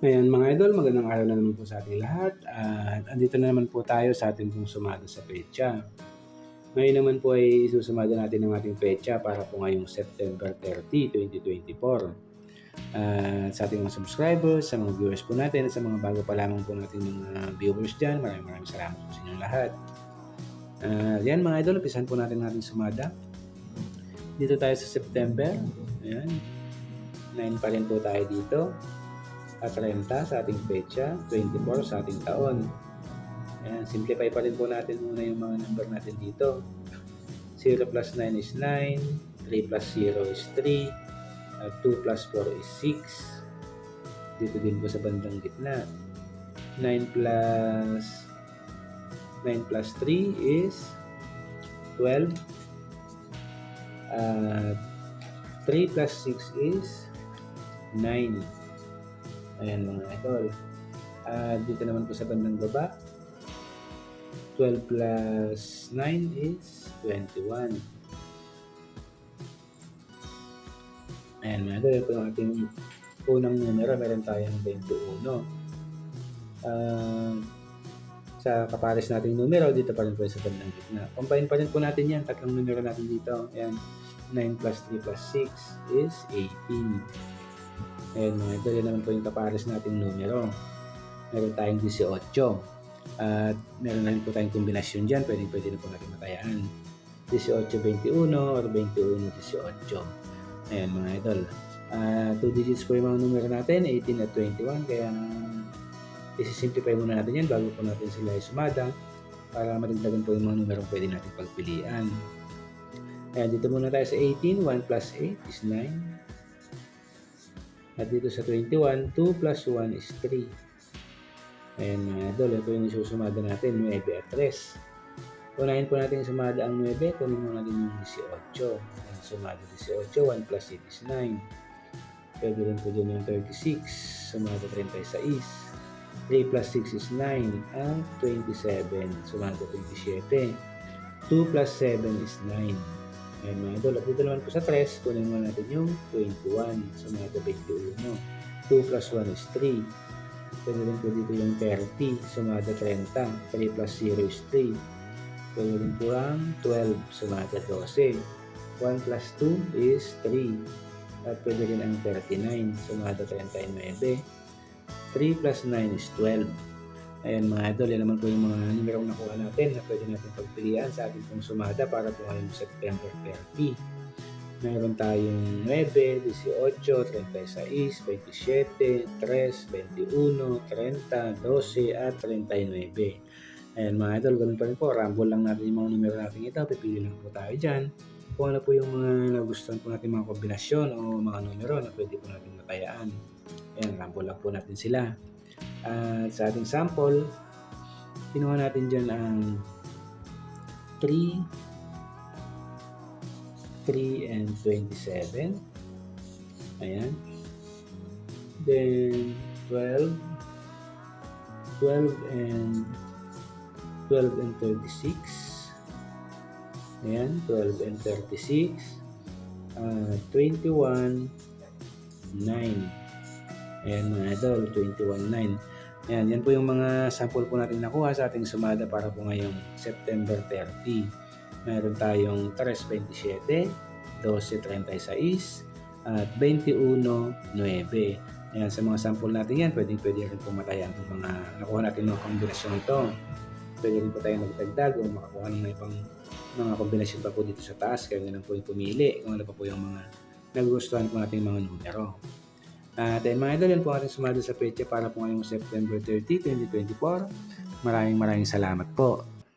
Ngayon mga idol, magandang araw na naman po sa ating lahat at andito na naman po tayo sa ating pong sumada sa pecha. Ngayon naman po ay isusumada natin ang ating pecha para po ngayong September 30, 2024. At sa ating mga subscribers, sa mga viewers po natin at sa mga bago pa lamang po natin mga viewers dyan, maraming maraming salamat po sa inyong lahat. Uh, yan mga idol, umpisan po natin natin sumada. Dito tayo sa September. Ayan. 9 pa rin po tayo dito at 30 sa ating pecha, 24 sa ating taon. Ayan, simplify pa rin po natin muna yung mga number natin dito. 0 plus 9 is 9, 3 plus 0 is 3, at 2 plus 4 is 6. Dito din po sa bandang gitna. 9 plus 9 plus 3 is 12. At 3 plus 6 is 9. Ayan mga idol. Uh, dito naman po sa bandang baba, 12 plus 9 is 21. Ayan mga idol, ito ang ating unang numero. Meron tayong 21. Uh, sa kapares nating numero, dito pa rin po sa bandang gitna. Combine pa rin po natin yan, tatlong numero natin dito. Ayan, 9 plus 3 plus 6 is 18. Ayan mga idol, yan naman po yung kapares nating numero. Meron tayong 18. At meron na rin po tayong kombinasyon dyan. Pwede, pwede na po natin matayaan. 18-21 or 21-18. Ayan mga idol. Uh, 2 digits po yung mga numero natin, 18 at 21. Kaya isi-simplify muna natin yan bago po natin sila isumada para madagdagan po yung mga numero pwede natin pagpilian. Ayan, dito muna tayo sa 18. 1 plus 8 is 9. At dito sa 21, 2 plus 1 is 3. Ayan mga idol, ito yung isusumada natin, 9 at 3. Unahin po natin sumada ang 9, kunin mo natin yung 18. Ayan, sumada 18, 1 plus 8 is 9. Pwede rin po dyan yung 36, sumada 36. 3 plus 6 is 9, at 27, sumada 27. 2 plus 7 is 9. Ayan mga idol. Naman po sa 3, kunin mo natin yung 21. So mga 21. 2 plus 1 is 3. Pwede rin po dito yung 30. Sumada 30. 3 plus 0 is 3. Pwede rin po ang 12. Sumada 12. 1 plus 2 is 3. At pwede rin ang 39. Sumada 39. 3 plus 9 is 12. Ayan mga idol, yan naman po yung mga numerong nakuha natin na pwede natin pagpilian sa ating pong sumada para po ngayong September 30. Meron tayong 9, 18, 36, 27, 3, 21, 30, 12, at 39. Ayan mga idol, ganun pa rin po. Rumble lang natin yung mga numero natin ito. Pipili lang po tayo dyan. Kung ano po yung mga nagustuhan po natin mga kombinasyon o mga numero na pwede po natin matayaan. Ayan, rumble lang po natin sila. At sa ating sample, kinuha natin dyan ang 3, 3 and 27. Ayan. Then 12, 12 and 12 and 36. Ayan, 12 and 36. Uh, 21, 9. Ayan mga idol, 21.9. Ayan, yan po yung mga sample po natin nakuha sa ating sumada para po ngayong September 30. Meron tayong 3.27, 12.36, at 21.9. Ayan, sa mga sample natin yan, pwede, pwede rin po matayan itong mga nakuha natin ng kombinasyon ito. Pwede rin po tayo magdagdag o makakuha ng ibang mga kombinasyon pa po dito sa taas. Kaya nga lang po yung pumili kung ano pa po yung mga nagugustuhan po natin mga numero. At uh, mga idol, yan po ating sumado sa pecha para po ngayong September 30, 2024. Maraming maraming salamat po.